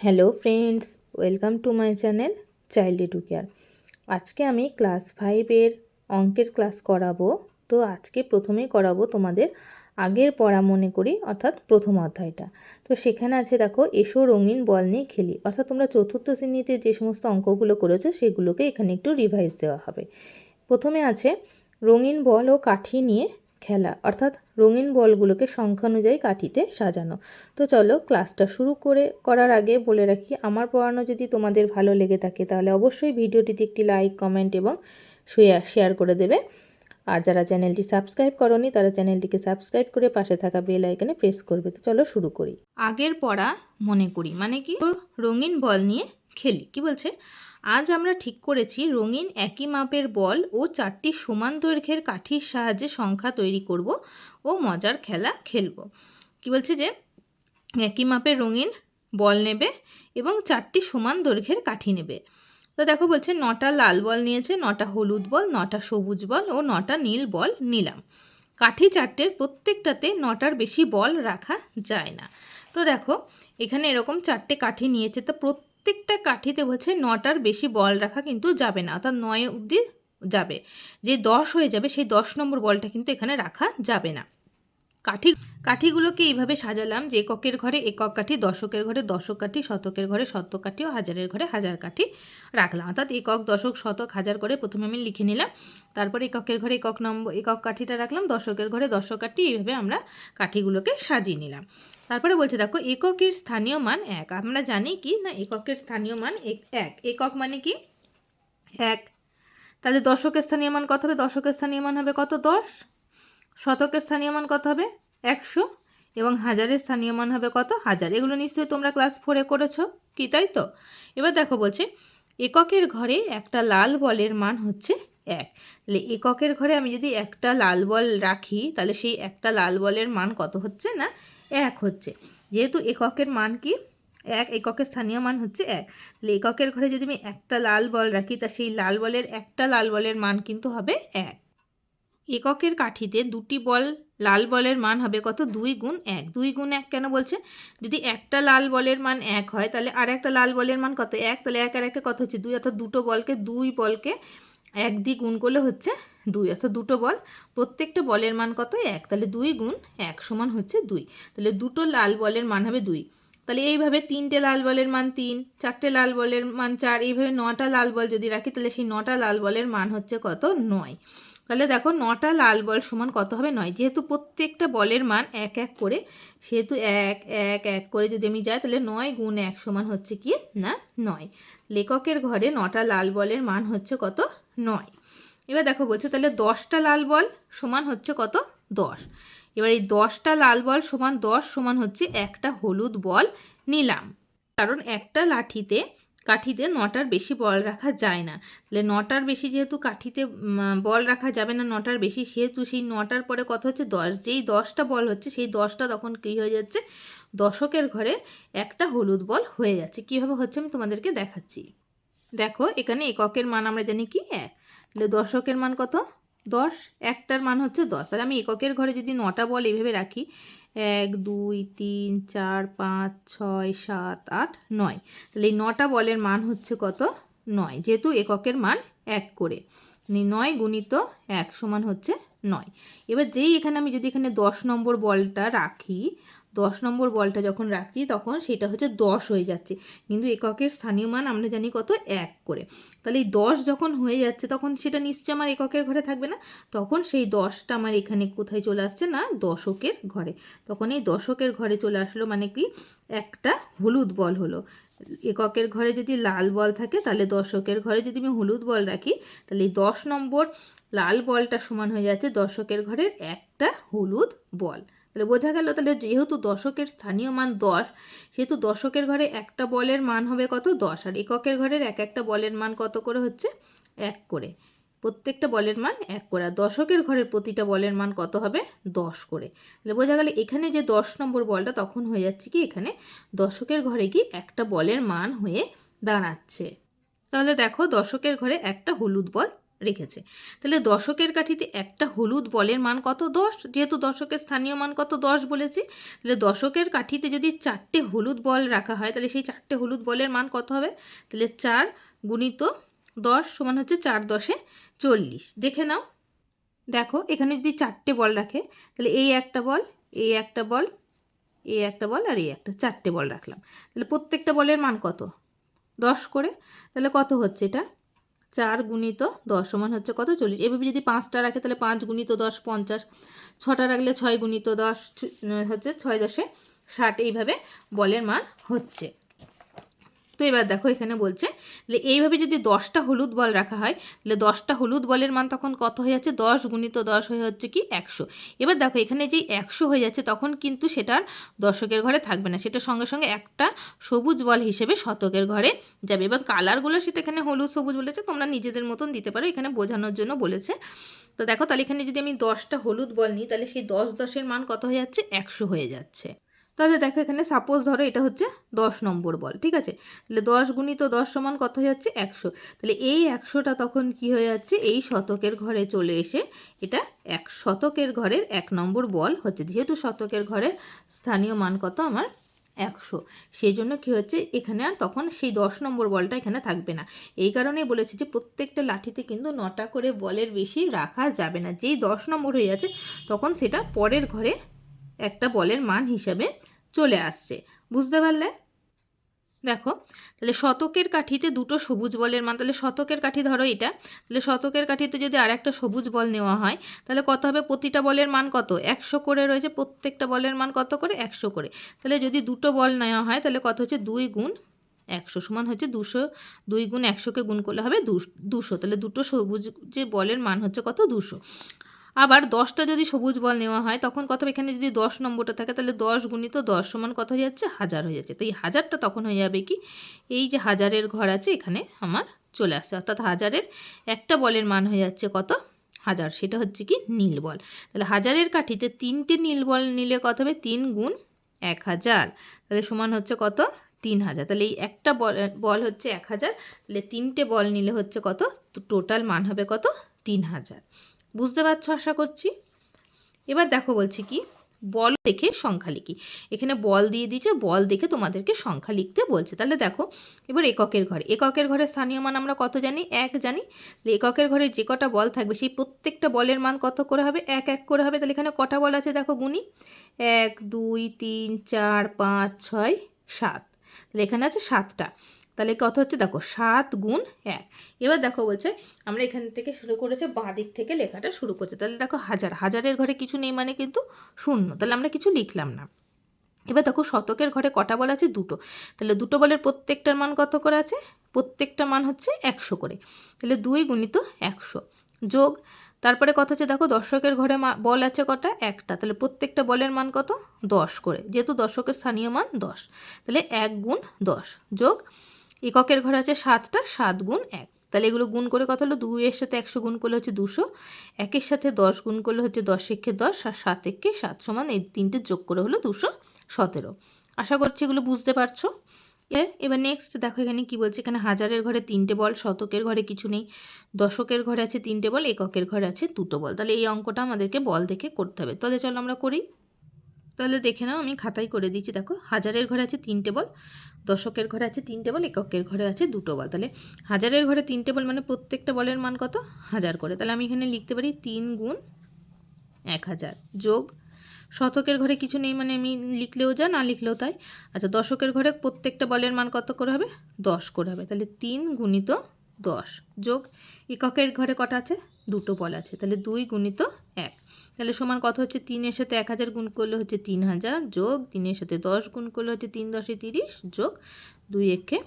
Hello friends, welcome to my channel child to care. আজকে আমি class ফাইভের অঙ্কের ক্লাস করাবো। তো আজকে প্রথমেই করাবো তোমাদের আগের পড়া মনে করি, অর্থাৎ প্রথম অধ্যায়টা। তো সেখানে আছে দেখো, এসো রঙিন বল নিয়ে খেলি। অর্থাৎ তোমরা চতুর্থ শ্রেণীতে যে সমস্ত অঙ্কগুলো করেছ, সেগুলোকে এখানে একটু রিভাইজ দেওয়া হবে। প্রথমে আছে, রঙিন বল ও কাঠি নিয়ে খেলা, অর্থাৎ রঙিন বলগুলোকে সংখ্যা অনুযায়ী কাঠিতে সাজানো। তো চলো, ক্লাসটা শুরু করে, করার আগে বলে রাখি, আমার পড়ানো যদি তোমাদের ভালো লেগে থাকে, তাহলে অবশ্যই ভিডিওটিতে একটি লাইক কমেন্ট এবং শেয়ার শেয়ার করে দেবে। আর যারা চ্যানেলটি সাবস্ক্রাইব করনি, তারা চ্যানেলটিকে সাবস্ক্রাইব করে পাশে থাকা বেল আইকনে প্রেস করবে। তো চলো শুরু করি। আগের পড়া মনে করি মানে কি? রঙিন বল নিয়ে খেলি, কি বলছে? আজ আমরা ঠিক করেছি রঙিন একই মাপের বল ও চারটি সমান দৈর্ঘ্যের কাঠির সাহায্যে সংখ্যা তৈরি করব ও মজার খেলা খেলব। কি বলছে যে, একই মাপের রঙিন বল নেবে এবং চারটি সমান দৈর্ঘ্যের কাঠি নেবে। তো দেখো বলছে, নটা লাল বল নিয়েছে, নটা হলুদ বল, নটা সবুজ বল ও নটা নীল বল নিলাম। কাঠি চারটের প্রত্যেকটাতে নটার বেশি বল রাখা যায় না। তো দেখো, এখানে এরকম চারটে কাঠি নিয়েছে, তো প্রত্যেকটা কাঠিতে বলছে নটার বেশি বল রাখা কিন্তু যাবে না, অর্থাৎ নয় অবধি যাবে। যে দশ হয়ে যাবে, সেই দশ নম্বর বলটা কিন্তু এখানে রাখা যাবে না। কাঠি, কাঠিগুলোকে এইভাবে সাজালাম যে এককের ঘরে একক কাঠি, দশকের ঘরে দশক কাঠি, শতকের ঘরে শতক কাঠি ও হাজারের ঘরে হাজার কাঠি রাখলাম। অর্থাৎ একক, দশক, শতক, হাজার করে প্রথমে আমি লিখে নিলাম। তারপরে এককের ঘরে একক নম্বর, একক কাঠিটা রাখলাম, দশকের ঘরে দশক কাঠি, এইভাবে আমরা কাঠিগুলোকে সাজিয়ে নিলাম। তারপরে বলছে, দেখো, এককের স্থানীয় মান এক। আমরা জানি কি? না, এককের স্থানীয় মান এক একক মানে কি? এক। তাহলে দশকের স্থানীয় মান কত হবে? দশকের স্থানীয় মান হবে কত? দশ। শতকের স্থানীয় মান কত হবে? একশো। এবং হাজারের স্থানীয় মান হবে কত? হাজার। এগুলো নিশ্চয়ই তোমরা ক্লাস ফোরে করেছ, কি তাই তো? এবার দেখো বলছে, এককের ঘরে একটা লাল বলের মান হচ্ছে এক। তাহলে এককের ঘরে আমি যদি একটা লাল বল রাখি, তাহলে সেই একটা লাল বলের মান কত হচ্ছে না? এক হচ্ছে। যেহেতু এককের মান কি? এক, এককের স্থানীয় মান হচ্ছে এক। তাহলে এককের ঘরে যদি আমি একটা লাল বল রাখি, তা সেই লাল বলের একটা লাল বলের মান কিন্তু হবে এক। এককের কাঠিতে দুটি বল লাল বলের মান হবে কত? দুই গুণ এক। দুই গুণ এক কেন বলছে? যদি একটা লাল বলের মান এক হয়, তাহলে আর একটা লাল বলের মান কত? এক। তাহলে এক আর একে কত হচ্ছে? দুই। অর্থাৎ দুটো বলকে দুই বলকে এক দিয়ে গুণ করলে হচ্ছে দুই, অর্থাৎ দুটো বল। প্রত্যেকটা বলের মান কত? এক। তাহলে দুই গুণ এক সমান হচ্ছে দুই। তাহলে দুটো লাল বলের মান হবে দুই। তাহলে এইভাবে তিনটে লাল বলের মান তিন, চারটে লাল বলের মান চার, এইভাবে নটা লাল বল যদি রাখি, তাহলে সেই নটা লাল বলের মান হচ্ছে কত? নয়। তাহলে দেখো নটা লাল বল সমান কত হবে? নয়। যেহেতু প্রত্যেকটা বলের মান এক এক করে, সেহেতু এক এক এক করে যদি আমি যাই, তাহলে নয় গুণ এক সমান হচ্ছে কি? না, নয়। লেখকের ঘরে নটা লাল বলের মান হচ্ছে কত? নয়। এবার দেখো বলছে, তাহলে দশটা লাল বল সমান হচ্ছে কত? দশ। এবার এই দশটা লাল বল সমান দশ সমান হচ্ছে একটা হলুদ বল নিলাম। কারণ একটা লাঠিতে, কাঠিতে নটার বেশি বল রাখা যায় না। তাহলে নটার বেশি যেহেতু কাঠিতে বল রাখা যাবে না নটার বেশি, সেহেতু সেই নটার পরে কত হচ্ছে? দশ। যেই দশটা বল হচ্ছে, সেই দশটা তখন কী হয়ে যাচ্ছে? দশকের ঘরে একটা হলুদ বল হয়ে যাচ্ছে। কীভাবে হচ্ছে আমি তোমাদেরকে দেখাচ্ছি। দেখো, এখানে এককের মান আমরা জানি কি? এক। তাহলে দশকের মান কত? দশ। একটার মান হচ্ছে দশ। আর আমি এককের ঘরে যদি নটা বল এইভাবে রাখি, এক, দুই, তিন, চার, পাঁচ, ছয়, সাত, আট, নয়। তাহলে এই নটা বলের মান হচ্ছে কত? নয়। যেহেতু এককের মান এক করে। নয় গুণিত এক সমান হচ্ছে নয়। এবার যেই এখানে আমি যদি এখানে দশ নম্বর বলটা রাখি দশ নম্বর বলটা যখন রাখি, তখন সেটা হচ্ছে দশ হয়ে যাচ্ছে। কিন্তু এককের স্থানীয় মান আমরা জানি কত? এক করে। তাহলে এই দশ যখন হয়ে যাচ্ছে, তখন সেটা নিশ্চয় আমার এককের ঘরে থাকবে না? তখন সেই দশটা আমার এখানে কোথায় চলে আসছে না? দশকের ঘরে। তখন এই দশকের ঘরে চলে আসলো মানে কি? একটা হলুদ বল হলো। এককের ঘরে যদি লাল বল থাকে, তাহলে দশকের ঘরে যদি আমি হলুদ বল রাখি, তাহলে এই দশ নম্বর লাল বলটা সমান হয়ে যাচ্ছে দশকের ঘরের একটা হলুদ বল। তাহলে বোঝা গেল তাহলে যেহেতু দশকের স্থানীয় মান দশ, সেহেতু দশকের ঘরে একটা বলের মান হবে কত? দশ। আর এককের ঘরের এক একটা বলের মান কত করে হচ্ছে? এক করে। প্রত্যেকটা বলের মান এক করে। আর দশকের ঘরের প্রতিটা বলের মান কত হবে? দশ করে। তাহলে বোঝা গেল এখানে যে দশ নম্বর বলটা তখন হয়ে যাচ্ছে কি? এখানে দশকের ঘরে কি একটা বলের মান হয়ে দাঁড়াচ্ছে। তাহলে দেখো দশকের ঘরে একটা হলুদ বল রেখেছে। তাহলে দশকের কাঠিতে একটা হলুদ বলের মান কত? দশ। যেহেতু দশকের স্থানীয় মান কত? দশ বলেছি। তাহলে দশকের কাঠিতে যদি চারটে হলুদ বল রাখা হয়, তাহলে সেই চারটে হলুদ বলের মান কত হবে? তাহলে চার গুণিত দশ সমান হচ্ছে চার দশে চল্লিশ। দেখে নাও। দেখো, এখানে যদি চারটে বল রাখে, তাহলে এই একটা বল, এই একটা বল, এই একটা বল আর এই একটা, চারটে বল রাখলাম। তাহলে প্রত্যেকটা বলের মান কত? দশ করে। তাহলে কত হচ্ছে এটা? চার গুণিত দশ সমান হচ্ছে কত? চল্লিশ। এভাবে যদি পাঁচটা রাখে, তাহলে পাঁচ গুণিত দশ পঞ্চাশ। ছটা রাখলে ছয় গুণিত দশ হচ্ছে ছয় দশে ষাট। এইভাবে বলের মান হচ্ছে। তো এবার দেখো এখানে বলছে, তাহলে এইভাবে যদি দশটা হলুদ বল রাখা হয়, তাহলে দশটা হলুদ বলের মান তখন কত হয়ে যাচ্ছে? দশ গুণিত দশ হয়ে হচ্ছে কি? একশো। এবার দেখো এখানে যেই একশো হয়ে যাচ্ছে, তখন কিন্তু সেটার দশকের ঘরে থাকবে না। সেটা সঙ্গে সঙ্গে একটা সবুজ বল হিসেবে শতকের ঘরে যাবে। এবং কালারগুলো সেটা এখানে হলুদ সবুজ বলেছে, তোমরা নিজেদের মতন দিতে পারো, এখানে বোঝানোর জন্য বলেছে। তো দেখো তাহলে এখানে যদি আমি দশটা হলুদ বল নিই, তাহলে সেই দশ দশের মান কত হয়ে যাচ্ছে? একশো হয়ে যাচ্ছে। তাহলে দেখো এখানে সাপোজ ধরো এটা হচ্ছে দশ নম্বর বল, ঠিক আছে? তাহলে দশ গুণিত দশ সমান কত হয়ে যাচ্ছে? একশো। তাহলে এই একশোটা তখন কি হয়ে যাচ্ছে? এই শতকের ঘরে চলে এসে এটা এক, শতকের ঘরের এক নম্বর বল হচ্ছে, যেহেতু শতকের ঘরের স্থানীয় মান কত? আমার একশো। সেই জন্য কী হচ্ছে? এখানে আর তখন সেই দশ নম্বর বলটা এখানে থাকবে না। এই কারণেই বলেছি যে প্রত্যেকটা লাঠিতে কিন্তু নটা করে বলের বেশি রাখা যাবে না। যেই দশ নম্বর হয়ে যাচ্ছে, তখন সেটা পরের ঘরে একটা বলের মান হিসাবে চলে আসছে। বুঝতে পারলে? দেখো, তাহলে শতকের কাঠিতে দুটো সবুজ বলের মান, তাহলে শতকের কাঠি ধরো এটা, তাহলে শতকের কাঠিতে যদি আর একটা সবুজ বল নেওয়া হয়, তাহলে কত হবে? প্রতিটা বলের মান কত? একশো করে রয়েছে, প্রত্যেকটা বলের মান কত করে? একশো করে। তাহলে যদি দুটো বল নেওয়া হয়, তাহলে কত হচ্ছে? দুই গুণ একশো সমান হচ্ছে দুশো, দুই গুণ একশোকে গুণ করলে হবে দুশো। তাহলে দুটো সবুজ যে বলের মান হচ্ছে কত? দুশো। আবার দশটা যদি সবুজ বল নেওয়া হয়, তখন কত এখানে যদি দশ নম্বরটা থাকে, তাহলে দশ গুণিত দশ সমান কত হয়ে যাচ্ছে? হাজার হয়ে যাচ্ছে। তো এই হাজারটা তখন হয়ে যাবে কি? এই যে হাজারের ঘর আছে, এখানে আমার চলে আসছে। অর্থাৎ হাজারের একটা বলের মান হয়ে যাচ্ছে কত? হাজার। সেটা হচ্ছে কি? নীল বল। তাহলে হাজারের কাঠিতে তিনটে নীল বল নিলে কত হবে? তিন গুণ এক হাজার। তাহলে সমান হচ্ছে কত? তিন হাজার। তাহলে এই একটা বল বল হচ্ছে এক হাজার। তাহলে তিনটে বল নিলে হচ্ছে কত? টোটাল মান হবে কত? তিন হাজার। বুঝতে পারছ আশা করছি? এবার দেখো বলছি কি, বল দেখে সংখ্যা লিখি। এখানে বল দিয়ে দিয়েছে, বল দেখে তোমাদেরকে সংখ্যা লিখতে বলছে। তাহলে দেখো, এবার এককের ঘরে এককের ঘরে স্থানীয় মান আমরা কত জানি? এক জানি। এককের ঘরে যে কটা বল থাকবে, সেই প্রত্যেকটা বলের মান কত করে হবে? এক এক করে হবে। তাহলে এখানে কটা বল আছে দেখো গুণি এক, দুই, তিন, চার, পাঁচ, ছয়, সাত। তাহলে এখানে আছে সাতটা। তাহলে কত হচ্ছে, দেখো, সাত গুণ এক। এবার দেখো বলছে, আমরা এখান থেকে শুরু করেছে, বাঁ দিক থেকে লেখাটা শুরু করছে। তাহলে দেখো, হাজার। হাজারের ঘরে কিছু নেই মানে কিন্তু শূন্য। তাহলে আমরা কিছু লিখলাম না। এবার দেখো, শতকের ঘরে কটা বল আছে? দুটো। তাহলে দুটো বলের প্রত্যেকটার মান কত করে আছে? প্রত্যেকটা মান হচ্ছে একশো করে। তাহলে দুই গুণিত একশো। যোগ, তারপরে কথা হচ্ছে, দেখো দর্শকের ঘরে বল আছে কটা? একটা। তাহলে প্রত্যেকটা বলের মান কত? দশ করে। যেহেতু দর্শকের স্থানীয় মান দশ। তাহলে এক গুণ দশ। যোগ এককের ঘরে আছে সাতটা, সাত গুণ এক। তাহলে এগুলো গুণ করে কত হলো? দুইয়ের সাথে একশো গুণ করলে হচ্ছে দুশো। একের সাথে দশ গুণ করলে হচ্ছে দশ একে দশ আর সাত একে সাত সমান এই তিনটে যোগ করে হলো দুশো সতেরো। আশা করছি এগুলো বুঝতে পারছ। এবার নেক্সট দেখো এখানে কি বলছে? এখানে হাজারের ঘরে তিনটে বল, শতকের ঘরে কিছু নেই। দশকের ঘরে আছে তিনটে বল, এককের ঘরে আছে দুটো বল। তাহলে এই অঙ্কটা আমাদেরকে বল দেখে করতে হবে। তাহলে চলো আমরা করি। তাহলে দেখে নাও, আমি খাতায় করে দিচ্ছি। দেখো, হাজারের ঘরে আছে তিনটে বল দশকের ঘরে আছে তিনটে বল, এককের ঘরে আছে দুটো বল। তাহলে হাজারের ঘরে তিনটে বল মানে প্রত্যেকটা বলের মান কত? হাজার করে। তাহলে আমি এখানে লিখতে পারি তিন গুণ এক হাজার যোগ শতকের ঘরে কিছু নেই মানে আমি লিখলেও যা, না লিখলেও তাই। আচ্ছা দশকের ঘরে প্রত্যেকটা বলের মান কত করে হবে? দশ করে হবে। তাহলে তিন গুণিত দশ যোগ এককের ঘরে কটা আছে? দুটো বল আছে। তাহলে দুই গুণিত এক। তাহলে সমান কত হচ্ছে? তিনের সাথে এক হাজার গুণ করলে হচ্ছে তিন হাজার যোগ তিনের সাথে দশ গুণ করলে হচ্ছে তিন দশে তিরিশ যোগ দুই একে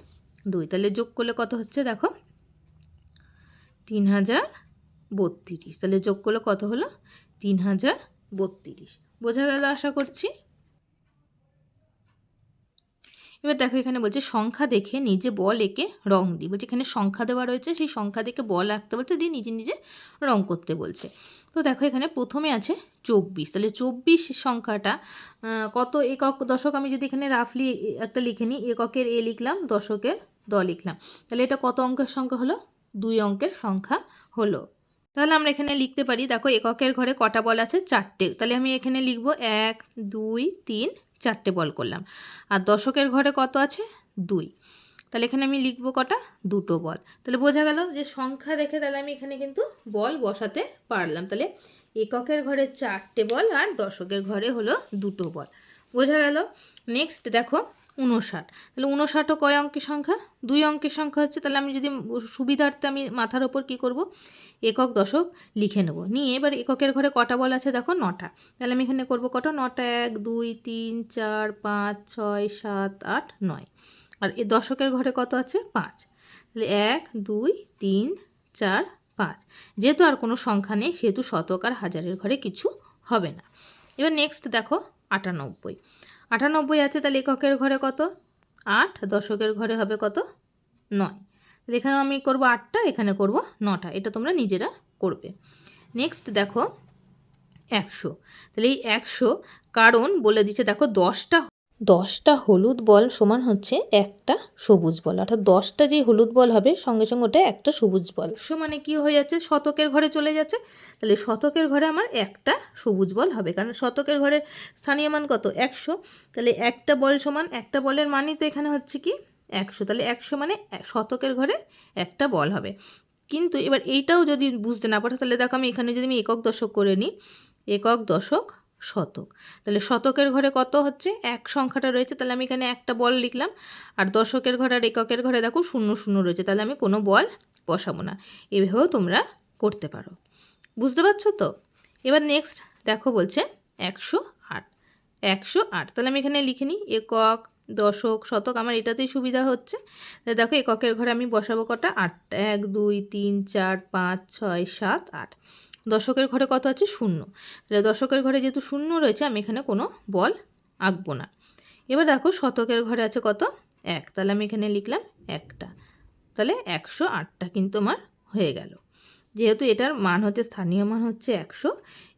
দুই। তাহলে যোগ করলে কত হচ্ছে? দেখো, তিন হাজার বত্রিশ। তাহলে যোগ করলে কত হলো? তিন হাজার বত্রিশ। বোঝা গেল? আশা করছি। এবার দেখো এখানে বলছে, সংখ্যা দেখে নিজে বল এঁকে রং দিই বলছে, এখানে সংখ্যা দেওয়া রয়েছে, সেই সংখ্যা দেখে বল আঁকতে বলছে, দিয়ে নিজে নিজে রং করতে বলছে। তো দেখো এখানে প্রথমে আছে চব্বিশ। তাহলে চব্বিশ সংখ্যাটা কত একক দশক? আমি যদি এখানে রাফলি একটা লিখে নিই, এককের এ লিখলাম, দশকের দ লিখলাম। তাহলে এটা কত অঙ্কের সংখ্যা হলো? দুই অঙ্কের সংখ্যা হলো। তাহলে আমরা এখানে লিখতে পারি, দেখো এককের ঘরে কটা বল আছে? চারটে। তাহলে আমি এখানে লিখব, এক, দুই, তিন চারটে বল করলাম। আর দশকের ঘরে কত আছে? দুই। তাহলে এখানে আমি লিখব কটা? দুটো বল। তাহলে বোঝা গেল যে সংখ্যা দেখে তাহলে আমি এখানে কিন্তু বল বসাতে পারলাম। তাহলে এককের ঘরে চারটে বল আর দশকের ঘরে হলো দুটো বল। বোঝা গেল? নেক্সট দেখো উনষাট তাহলে উনষাটও কয় অঙ্কের সংখ্যা? দুই অঙ্কের সংখ্যা হচ্ছে, তাহলে আমি যদি সুবিধার্থে আমি মাথার ওপর কী করব? একক, দশক লিখে নেব। নিয়ে এবার এককের ঘরে কটা বল আছে দেখো? নটা। তাহলে আমি এখানে করব কটা? নটা, এক, দুই, তিন, চার, পাঁচ, ছয়, সাত, আট, নয়। আর এ দশকের ঘরে কত আছে? পাঁচ। তাহলে এক, দুই, তিন, চার, পাঁচ। যেহেতু আর কোনো সংখ্যা নেই, সেহেতু শতক আর হাজারের ঘরে কিছু হবে না। এবার নেক্সট দেখো আটানব্বই। আটানব্বই আছে তাহলে এককের ঘরে কত? আট, দশকের ঘরে হবে কত? নয়। এখানে আমি করব আটটা, এখানে করব নটা। এটা তোমরা নিজেরা করবে। নেক্সট দেখো একশো। তাহলে এই একশো কারণ বলে দিচ্ছে, দেখো দশটা দশটা হলুদ বল সমান হচ্ছে একটা সবুজ বল। অর্থাৎ দশটা যে হলুদ বল হবে, সঙ্গে সঙ্গে ওটা একটা সবুজ বল। সমানে কি হয়ে যাচ্ছে? শতকের ঘরে চলে যাচ্ছে। তাহলে শতকের ঘরে আমার একটা সবুজ বল হবে। কারণ শতকের ঘরের স্থানীয় মান কত? একশো। তাহলে একটা বল সমান একটা বলের মানই তো এখানে হচ্ছে কি? একশো। তাহলে একশো মানে শতকের ঘরে একটা বল হবে। কিন্তু এবার এইটাও যদি বুঝতে না পারো, তাহলে দেখো আমি এখানে যদি আমি একক দশক করে নিই, একক দশক শতক। তাহলে শতকের ঘরে কত হচ্ছে? এক সংখ্যাটা রয়েছে, তাহলে আমি এখানে একটা বল লিখলাম। আর দশকের ঘরে আর এককের ঘরে দেখো শূন্য শূন্য রয়েছে, তাহলে আমি কোনো বল বসাবো না। এভাবেও তোমরা করতে পারো। বুঝতে পারছ তো? এবার নেক্সট দেখো বলছে একশো আট। একশো আট, তাহলে আমি এখানে লিখে নিই, একক, দশক, শতক, আমার এটাতেই সুবিধা হচ্ছে। দেখো এককের ঘরে আমি বসাবো কটা? আটটা, এক, দুই, তিন, চার, পাঁচ, ছয়, সাত, আট। দশকের ঘরে কত আছে শূন্য। তাহলে দশকের ঘরে যেহেতু শূন্য রয়েছে, আমি এখানে কোনো বল আঁকবো না। এবার দেখো শতকের ঘরে আছে কত? এক। তাহলে আমি এখানে লিখলাম একটা। তাহলে একশো আটটা কিন্তু আমার হয়ে গেল। যেহেতু এটার মান হচ্ছে, স্থানীয় মান হচ্ছে একশো।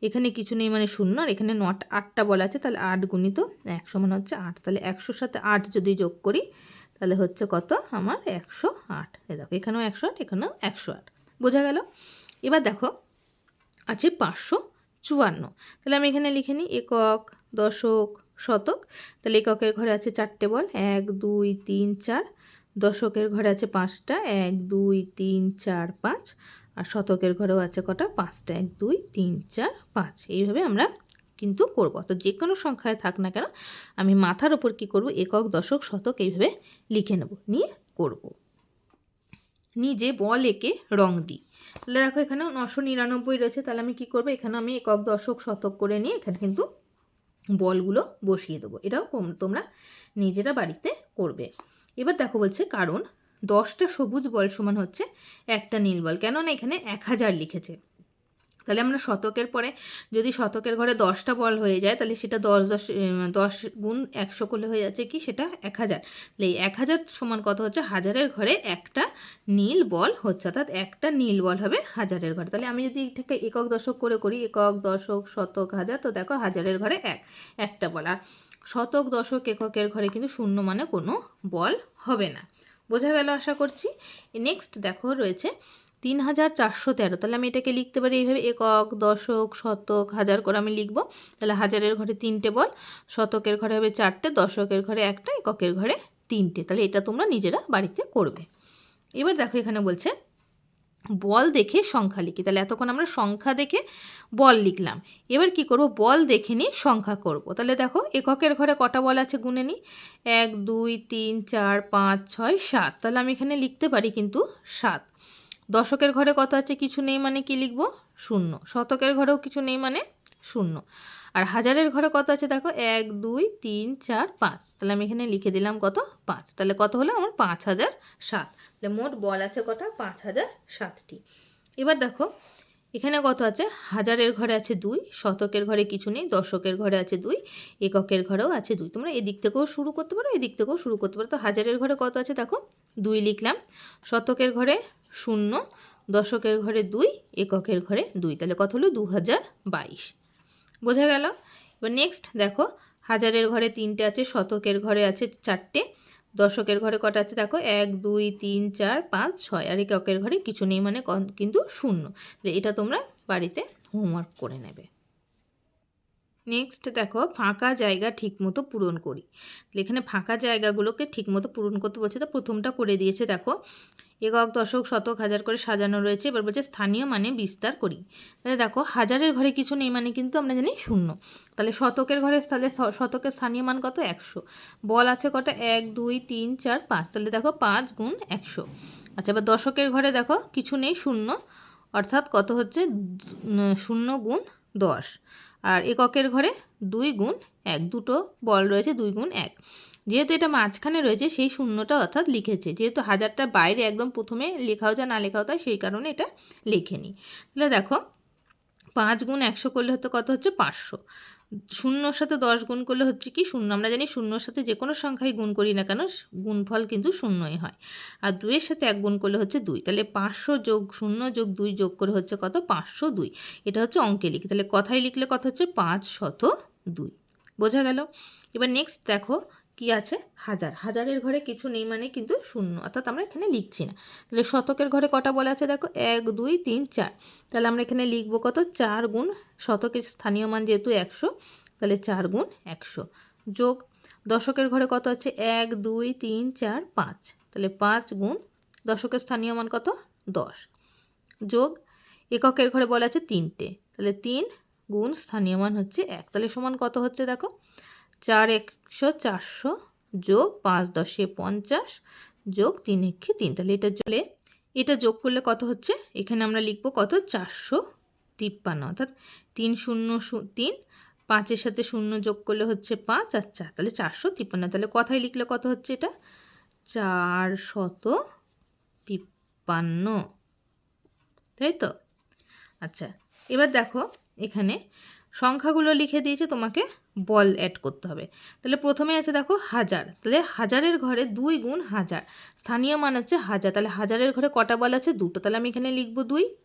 এখানে কিছু নেই মানে শূন্য, আর এখানে নট আটটা বলা আছে, তাহলে আট গুণিত একশো মানে হচ্ছে আট। তাহলে একশোর সাথে আট যদি যোগ করি, তাহলে হচ্ছে কত? আমার একশো আট। দেখো, এখানেও একশো আট, এখানেও একশো আট। বোঝা গেল? এবার দেখো আছে পাঁচশো চুয়ান্ন। তাহলে আমি এখানে লিখে নিই, একক, দশক, শতক। তাহলে এককের ঘরে আছে চারটে বল, এক, দুই, তিন, চার। দশকের ঘরে আছে পাঁচটা, এক, দুই, তিন, চার, পাঁচ। আর শতকের ঘরেও আছে কটা? পাঁচটা, এক, দুই, তিন, চার, পাঁচ। এইভাবে আমরা কিন্তু করব। তো যে কোনো সংখ্যায় থাক না কেন, আমি মাথার ওপর কি করব? একক, দশক, শতক এইভাবে লিখে নেব। নিয়ে করব। নিজে বল এঁকে রং দিই। দেখো এখানে নশো নিরানব্বই রয়েছে। তাহলে আমি কি করব? এখানে আমি একক দশক শতক করে নিয়ে এখানে কিন্তু বলগুলো বসিয়ে দেবো। এটাও তোমরা নিজেরা বাড়িতে করবে। এবার দেখো বলছে কারণ দশটা সবুজ বল সমান হচ্ছে একটা নীল বল। কেননা এখানে এক হাজার লিখেছে। তাহলে আমরা শতকের পরে যদি শতকের ঘরে দশটা বল হয়ে যায়, তাহলে সেটা দশ দশ দশ গুণ একশো করলে হয়ে যাচ্ছে কি? সেটা এক হাজার। তাহলে এই এক হাজার সমান কত হচ্ছে? হাজারের ঘরে একটা নীল বল হচ্ছে, অর্থাৎ একটা নীল বল হবে হাজারের ঘরে। তাহলে আমি যদি এটাকে একক দশক করে করি, একক দশক, শতক, হাজার, তো দেখো হাজারের ঘরে এক, একটা বল। আর শতক, দশক, এককের ঘরে কিন্তু শূন্য মানে কোনো বল হবে না। বোঝা গেল আশা করছি? নেক্সট দেখো রয়েছে তিন হাজার চারশো তেরো। তাহলে আমি এটাকে লিখতে পারি এইভাবে, একক, দশক, শতক, হাজার করে আমি লিখব। তাহলে হাজারের ঘরে তিনটে বল, শতকের ঘরে হবে চারটে, দশকের ঘরে একটা, এককের ঘরে তিনটে। তাহলে এটা তোমরা নিজেরা বাড়িতে করবে। এবার দেখো এখানে বলছে, বল দেখে সংখ্যা লিখি। তাহলে এতক্ষণ আমরা সংখ্যা দেখে বল লিখলাম। এবার কি করব? বল দেখে নিয়ে সংখ্যা করব। তাহলে দেখো, এককের ঘরে কটা বল আছে গুনে নিই? এক, দুই, তিন, চার, পাঁচ, ছয়, সাত। তাহলে আমি এখানে লিখতে পারি কিন্তু সাত। দশকের ঘরে কত আছে কিছু নেই মানে কি লিখব? শূন্য। শতকের ঘরেও কিছু নেই মানে শূন্য। আর হাজারের ঘরে কত আছে দেখো এক, দুই, তিন, চার, পাঁচ। তাহলে আমি এখানে লিখে দিলাম কত? পাঁচ। তাহলে কত হলো আমার? পাঁচ হাজার সাত। তাহলে মোট বল আছে কটা? পাঁচ হাজার সাতটি। এবার দেখো, এখানে কত আছে? হাজারের ঘরে আছে দুই, শতকের ঘরে কিছু নেই, দশকের ঘরে আছে দুই, এককের ঘরেও আছে দুই। তোমরা এদিক থেকেও শুরু করতে পারো, এদিক থেকেও শুরু করতে পারো। তো হাজারের ঘরে কত আছে? দেখো, দুই লিখলাম। শতকের ঘরে শূন্য, দশকের ঘরে দুই, এককের ঘরে দুই। তাহলে কত হলো? দু হাজার বাইশ। বোঝা গেল? এবার নেক্সট দেখো, হাজারের ঘরে তিনটে আছে, শতকের ঘরে আছে চারটে, দশকের ঘরে কটা আছে দেখো? এক, দুই, তিন, চার, পাঁচ, ছয়। আর এককের ঘরে কিছু নেই মানে কিন্তু শূন্য। এটা তোমরা বাড়িতে হোমওয়ার্ক করে নেবে। নেক্সট দেখো, ফাঁকা জায়গা ঠিকমতো পূরণ করি। এখানে ফাঁকা জায়গাগুলোকে ঠিকমতো পূরণ করতে বলছে তো প্রথমটা করে দিয়েছে দেখো। একক দশক, শতক, হাজার করে সাজানো রয়েছে। এবার বলছে স্থানীয় মানে বিস্তার করি। তাহলে দেখো, হাজারের ঘরে কিছু নেই মানে কিন্তু আমরা জানি শূন্য। তাহলে শতকের ঘরে তাহলে শতকের স্থানীয় মান কত? একশো। বল আছে কটা? এক, দুই, তিন, চার, পাঁচ। তাহলে দেখো পাঁচ গুণ একশো। আচ্ছা এবার দশকের ঘরে দেখো, কিছু নেই, শূন্য। অর্থাৎ কত হচ্ছে? শূন্য গুণ দশ। আর এককের ঘরে দুই গুণ এক। দুটো বল রয়েছে, দুই গুণ এক। যেহেতু এটা মাঝখানে রয়েছে, সেই শূন্যটা অর্থাৎ লিখেছে। যেহেতু হাজারটা বাইরে একদম প্রথমে লেখাও যায়, না লেখাও যায় সেই কারণে এটা লেখেনি। তাহলে দেখো, পাঁচ গুণ একশো করলে হতো কত হচ্ছে? পাঁচশো। শূন্যর সাথে দশ গুণ করলে হচ্ছে কি শূন্য? আমরা জানি শূন্যর সাথে যে কোনো সংখ্যায় গুণ করি না কেন, গুণফল কিন্তু শূন্যই হয়। আর দুইয়ের সাথে এক গুণ করলে হচ্ছে দুই। তাহলে পাঁচশো যোগ শূন্য যোগ দুই যোগ করে হচ্ছে কত? পাঁচশো দুই। এটা হচ্ছে অঙ্কে লিখি। তাহলে কথায় লিখলে কত হচ্ছে? পাঁচ শত দুই। বোঝা গেল? এবার নেক্সট দেখো কি আছে? হাজার। হাজারের ঘরে কিছু নেই মানে কিন্তু শূন্য। অর্থাৎ আমরা এখানে লিখছি না। তাহলে শতকের ঘরে কটা বলা আছে দেখো? এক, দুই, তিন, চার। তাহলে আমরা এখানে লিখব কত? চার গুণ শতকের স্থানীয় মান যেহেতু একশো, তাহলে চার গুণ একশো। যোগ দশকের ঘরে কত আছে? এক, দুই, তিন, চার, পাঁচ। তাহলে পাঁচ গুণ দশকের স্থানীয় মান কত? দশ। যোগ এককের ঘরে বলা আছে তিনটে। তাহলে তিন গুণ স্থানীয় মান হচ্ছে এক। তাহলে সমান কত হচ্ছে দেখো? চার একশো চারশো যোগ পাঁচ দশে পঞ্চাশ যোগ তিন একে তিন। তাহলে এটা চলে, এটা যোগ করলে কত হচ্ছে? এখানে আমরা লিখব কত? চারশো তিপ্পান্ন। অর্থাৎ তিন শূন্য তিন, পাঁচের সাথে শূন্য যোগ করলে হচ্ছে পাঁচ আর চার। তাহলে চারশো তিপ্পান্ন। তাহলে কথায় লিখলে কত হচ্ছে এটা? চার শত তিপ্পান্ন। তাই তো? আচ্ছা এবার দেখো এখানে সংখ্যাগুলো লিখে দিয়েছে, তোমাকে বল অ্যাড করতে হবে। তাহলে প্রথমে আছে দেখো হাজার। তাহলে হাজারের ঘরে দুই গুণ হাজার। স্থানীয় মান হচ্ছে হাজার। তাহলে হাজারের ঘরে কটা বল আছে? দুটো। তাহলে আমি এখানে লিখব দুই।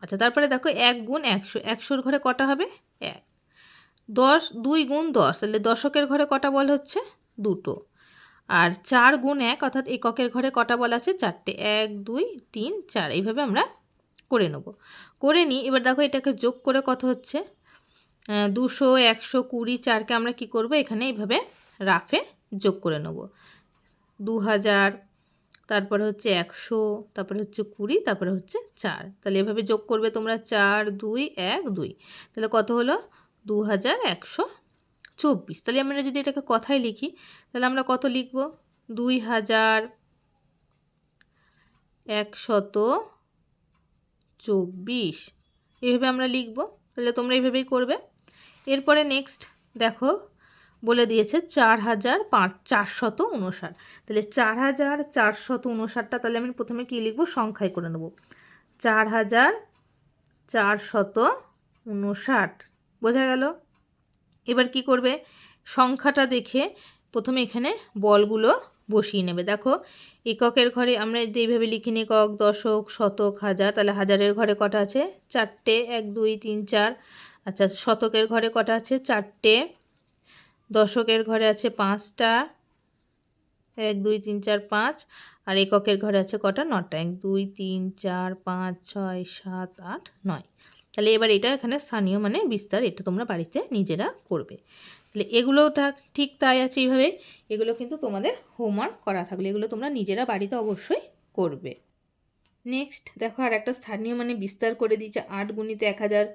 আচ্ছা তারপরে দেখো এক গুণ একশো। একশোর ঘরে কটা হবে? এক। দশ, দুই গুণ দশ। তাহলে দশকের ঘরে কটা বল হচ্ছে? দুটো। আর চার গুণ এক, অর্থাৎ এককের ঘরে কটা বল আছে? চারটে। এক, দুই, তিন, চার। এইভাবে আমরা করে নেব। করে নিই। এবার দেখো এটাকে যোগ করে কত হচ্ছে? দুশো, একশো, কুড়ি, চারকে আমরা কি করব? এখানে এইভাবে রাফে যোগ করে নেব। দু হাজার তারপরে হচ্ছে একশো, তারপরে হচ্ছে কুড়ি, তারপরে হচ্ছে চার। তাহলে এভাবে যোগ করবে তোমরা চার, দুই, এক, দুই। তাহলে কত হলো? দু হাজার একশো, চব্বিশ। তাহলে আমরা যদি এটাকে কথায় লিখি, তাহলে আমরা কত লিখব? দুই হাজার একশত চব্বিশ। এভাবে আমরা লিখব। তাহলে তোমরা এইভাবেই করবে। এরপরে নেক্সট দেখো, বলে দিয়েছে চার হাজার পাঁচ, চারশত উনষাট। তাহলে চার হাজার চারশত উনষাটটা তাহলে আমি প্রথমে কী লিখব? সংখ্যায় করে নেব। চার হাজার চারশত উনষাট। বোঝা গেল? এবার কি করবে? সংখ্যাটা দেখে প্রথমে এখানে বলগুলো বসিয়ে নেবে। দেখো, এককের ঘরে আমরা যদি এইভাবে লিখি নিই একক দশক, শতক, হাজার, তাহলে হাজারের ঘরে কটা আছে? চারটে, এক, দুই, তিন, চার। আচ্ছা শতকের ঘরে কটা আছে? চারটে। দশকের ঘরে আছে পাঁচটা। এক, দুই, তিন, চার, পাঁচ। আর এককের ঘরে আছে কটা? নটা। এক, দুই, তিন, চার, পাঁচ, ছয়, সাত, আট, নয়। তাহলে এবার এটা এখানে স্থানীয় মানে বিস্তার, এটা তোমরা বাড়িতে নিজেরা করবে। তাহলে এগুলোও ঠিক তাই আছে এইভাবে? এগুলো কিন্তু তোমাদের হোমওয়ার্ক করা থাকলে। এগুলো তোমরা নিজেরা বাড়িতে অবশ্যই করবে। নেক্সট দেখো আর একটা স্থানীয় মানে বিস্তার করে দিয়েছে। আট গুণিতে এক হাজার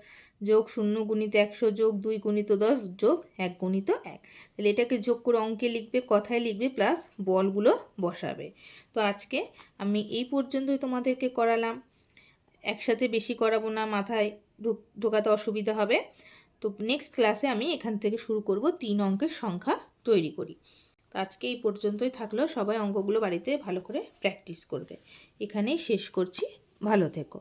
যোগ শূন্য গুণিত একশো যোগ দুই গুণিত দশ যোগ এক গুণিত এক। তাহলে এটাকে যোগ করে অঙ্কে লিখবে, কথায় লিখবে প্লাস বলগুলো বসাবে। তো আজকে আমি এই পর্যন্তই তোমাদেরকে করালাম। একসাথে বেশি করাবো না, মাথায় ঢুক, ঢোকাতে অসুবিধা হবে। তো নেক্সট ক্লাসে আমি এখান থেকে শুরু করব, তিন অঙ্কের সংখ্যা তৈরি করি। তো আজকে এই পর্যন্তই থাকলেও সবাই অঙ্কগুলো বাড়িতে ভালো করে প্র্যাকটিস করবে। এখানেই শেষ করছি। ভালো থেকো।